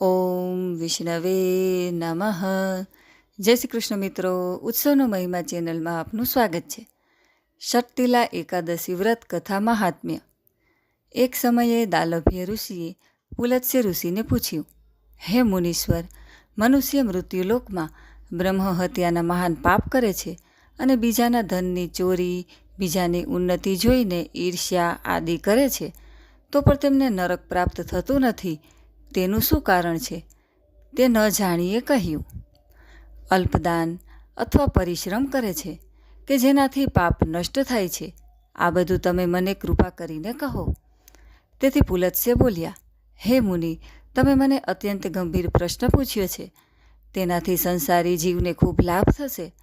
ઓમ વિષ્ણવે નમઃ. જય શ્રી કૃષ્ણ મિત્રો, ઉત્સવનો મહિમા ચેનલમાં આપનું સ્વાગત છે. શક્તિલા એકાદશી વ્રત કથા મહાત્મ્ય. એક સમયે દાલભ્ય ઋષિએ પુલત્સ્ય ઋષિને પૂછ્યું, હે મુનીશ્વર, મનુષ્ય મૃત્યુલોકમાં બ્રહ્મ હત્યાના મહાન પાપ કરે છે અને બીજાના ધનની ચોરી, બીજાની ઉન્નતિ જોઈને ઈર્ષ્યા આદિ કરે છે, તો પણ તેમને નરક પ્રાપ્ત થતું નથી તેનું શું કારણ છે? તે ન જાણીએ કહ્યું. અલ્પદાન અથવા પરિશ્રમ કરે છે કે જેનાથી પાપ નષ્ટ થાય છે. આ બધું તમે મને કૃપા કરીને કહો. તેથી પુલત્સ્ય બોલ્યા, હે મુનિ, તમે મને અત્યંત ગંભીર પ્રશ્ન પૂછ્યો છે. તેનાથી સંસારી જીવને ખૂબ લાભ થશે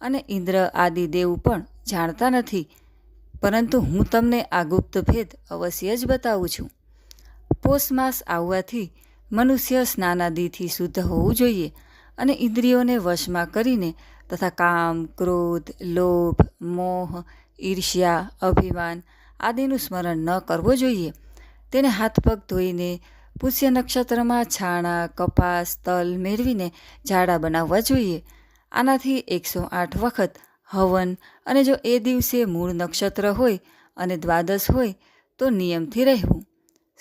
અને ઇન્દ્ર આદિ દેવ પણ જાણતા નથી. પરંતુ હું તમને આ ગુપ્ત ભેદ અવશ્ય જ બતાવું છું. પોષ માસ આવવાથી મનુષ્ય સ્નાનાદિથી શુદ્ધ હોવું જોઈએ અને ઇન્દ્રિયોને વશમાં કરીને તથા કામ, ક્રોધ, લોભ, મોહ, ઈર્ષ્યા, અભિમાન આદિનું સ્મરણ ન કરવો જોઈએ. તેને હાથ પગ ધોઈને પુષ્ય નક્ષત્રમાં છાણા, કપાસ, તલ મેળવીને ઝાડા બનાવવા જોઈએ. આનાથી એકસો આઠ વખત હવન અને જો એ દિવસે મૂળ નક્ષત્ર હોય અને દ્વાદશ હોય તો નિયમથી રહેવું.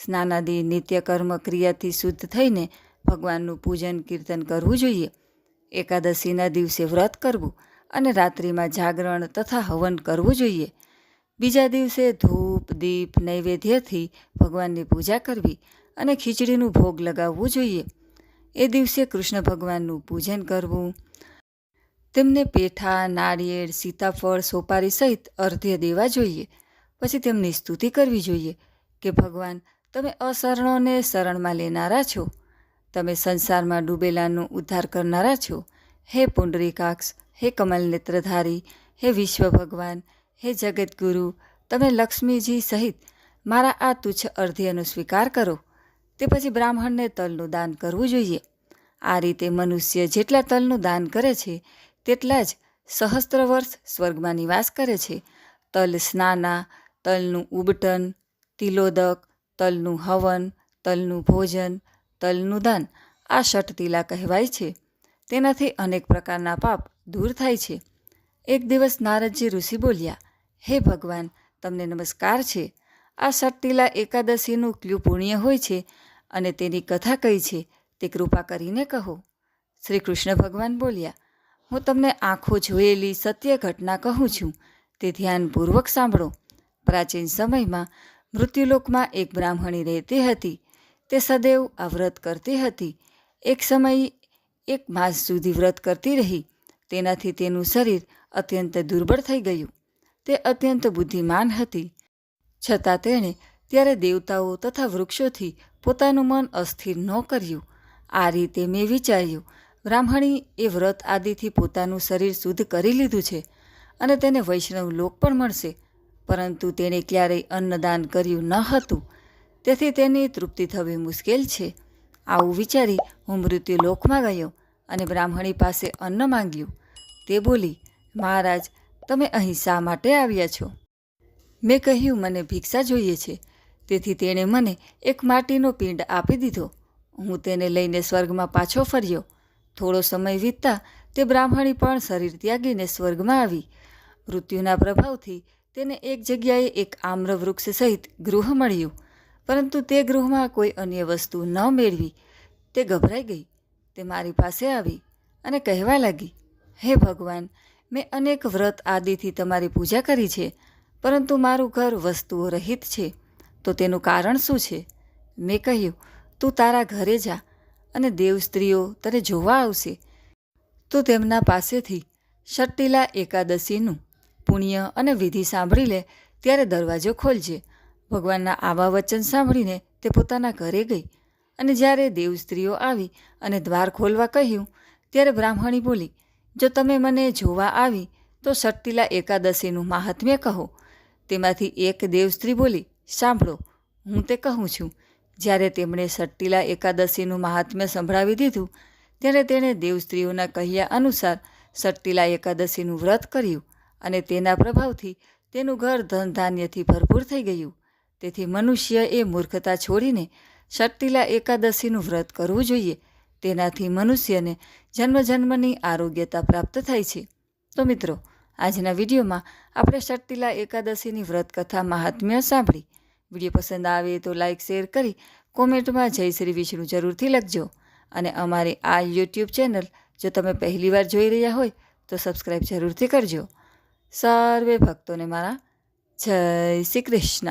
સ્નાનાદિ નિત્યકર્મ ક્રિયાથી શુદ્ધ થઈને ભગવાનનું પૂજન કીર્તન કરવું જોઈએ. એકાદશીના દિવસે વ્રત કરવું અને રાત્રિમાં જાગરણ તથા હવન કરવું જોઈએ. બીજા દિવસે ધૂપ, દીપ, નૈવેદ્યથી ભગવાનની પૂજા કરવી અને ખીચડીનું ભોગ લગાવવું જોઈએ. એ દિવસે કૃષ્ણ ભગવાનનું પૂજન કરવું. તેમને પેઠા, નાળિયેર, સીતાફળ, સોપારી સહિત અર્ધ્ય દેવા જોઈએ. પછી તેમની સ્તુતિ કરવી જોઈએ કે ભગવાન તમે અશરણોને શરણમાં લેનારા છો. તમે સંસારમાં ડૂબેલાનો ઉદ્ધાર કરનારા છો. હે પુંડરીકાક્ષ, હે કમલ નેત્રધારી, હે વિશ્વ ભગવાન, હે જગતગુરુ તમે લક્ષ્મીજી સહિત મારા આ તુચ્છ અર્ધ્યનો સ્વીકાર કરો. તે પછી બ્રાહ્મણને તલનું દાન કરવું જોઈએ. આ રીતે મનુષ્ય જેટલા તલનું દાન કરે છે, તેટલા જ સહસ્ત્ર વર્ષ સ્વર્ગમાં નિવાસ કરે છે. તલ સ્નાના, તલનું ઉબટન, તિલોદક તલનું હવન, તલનું ભોજન, તલનું દાન આ ષટતિલા કહેવાય છે. તેનાથી અનેક પ્રકારના પાપ દૂર થાય છે. એક દિવસ નારદજી ઋષિ બોલ્યા, હે ભગવાન, તમને નમસ્કાર છે. આ ષટતિલા એકાદશીનું ક્લ્યુ પુણ્ય હોય છે અને તેની કથા કઈ છે તે કૃપા કરીને કહો. શ્રી કૃષ્ણ ભગવાન બોલ્યા, હું તમને આંખો જોયેલી સત્ય ઘટના કહું છું. તે ધ્યાનપૂર્વક સાંભળો. પ્રાચીન સમયમાં મૃત્યુલોકમાં એક બ્રાહ્મણી રહેતી હતી. તે સદૈવ આ વ્રત કરતી હતી. એક સમયે એક માસ સુધી વ્રત કરતી રહી. તેનાથી તેનું શરીર અત્યંત દુર્બળ થઈ ગયું. તે અત્યંત બુદ્ધિમાન હતી. છતાં તેણે ત્યારે દેવતાઓ તથા વૃક્ષોથી પોતાનું મન અસ્થિર ન કર્યું. આ રીતે મેં વિચાર્યું, બ્રાહ્મણી એ વ્રત આદિથી પોતાનું શરીર શુદ્ધ કરી લીધું છે અને તેને વૈષ્ણવ લોક પણ મળશે. પરંતુ તેણે ક્યારેય અન્નદાન કર્યું ન હતું. તેથી તેની તૃપ્તિ થવી મુશ્કેલ છે. આવું વિચારી હું મૃત્યુ લોકમાં ગયો અને બ્રાહ્મણી પાસે અન્ન માંગ્યું. તે બોલી, મહારાજ, તમે અહીં શા માટે આવ્યા છો? મેં કહ્યું, મને ભિક્ષા જોઈએ છે. તેથી તેણે મને એક માટીનો પિંડ આપી દીધો. હું તેને લઈને સ્વર્ગમાં પાછો ફર્યો. થોડો સમય વીતતા તે બ્રાહ્મણી પણ શરીર ત્યાગીને સ્વર્ગમાં આવી. મૃત્યુના પ્રભાવથી તેને એક જગ્યાએ એક આમ્ર વૃક્ષ સહિત ગૃહ મળ્યું. પરંતુ તે ગૃહમાં કોઈ અન્ય વસ્તુ ન મેળવી. તે ગભરાઈ ગઈ. તે મારી પાસે આવી અને કહેવા લાગી, હે ભગવાન, મેં અનેક વ્રત આદિથી તમારી પૂજા કરી છે, પરંતુ મારું ઘર વસ્તુઓ રહિત છે. તો તેનું કારણ શું છે? મેં કહ્યું, તું તારા ઘરે જા અને દેવ સ્ત્રીઓ તને જોવા આવશે. તો તેમના પાસેથી ષટ્ટિલા એકાદશીનું પુણ્ય અને વિધિ સાંભળી લે ત્યારે દરવાજો ખોલજે. ભગવાનના આવા વચન સાંભળીને તે પોતાના ઘરે ગઈ અને જ્યારે દેવ સ્ત્રીઓ આવી અને દ્વાર ખોલવા કહ્યું, ત્યારે બ્રાહ્મણી બોલી, જો તમે મને જોવા આવી, તો ષટ્ટિલા એકાદશીનું મહાત્મ્ય કહો. તેમાંથી એક દેવસ્ત્રી બોલી, સાંભળો, હું તે કહું છું. જ્યારે તેમણે ષટ્ટિલા એકાદશીનું મહાત્મ્ય સંભળાવી દીધું, ત્યારે તેણે દેવસ્ત્રીઓના કહ્યા અનુસાર ષટ્ટિલા એકાદશીનું વ્રત કર્યું અને તેના પ્રભાવથી તેનું ઘર ધન ધાન્યથી ભરપૂર થઈ ગયું. તેથી મનુષ્ય એ મૂર્ખતા છોડીને શક્તિલા એકાદશીનું વ્રત કરવું જોઈએ. તેનાથી મનુષ્યને જન્મ જન્મની આરોગ્યતા પ્રાપ્ત થાય છે. તો મિત્રો, આજના વિડીયોમાં આપણે શક્તિલા એકાદશીની વ્રત કથા મહાત્મ્ય સાંભળી. વીડિયો પસંદ આવે તો લાઇક શેર કરી કોમેન્ટમાં જય શ્રી વિષ્ણુ જરૂરથી લખજો. અને અમારી આ યુટ્યુબ ચેનલ જો તમે પહેલીવાર જોઈ રહ્યા હોય તો સબસ્ક્રાઈબ જરૂરથી કરજો. સર્વે ભક્તોને મારા જય શ્રી કૃષ્ણ.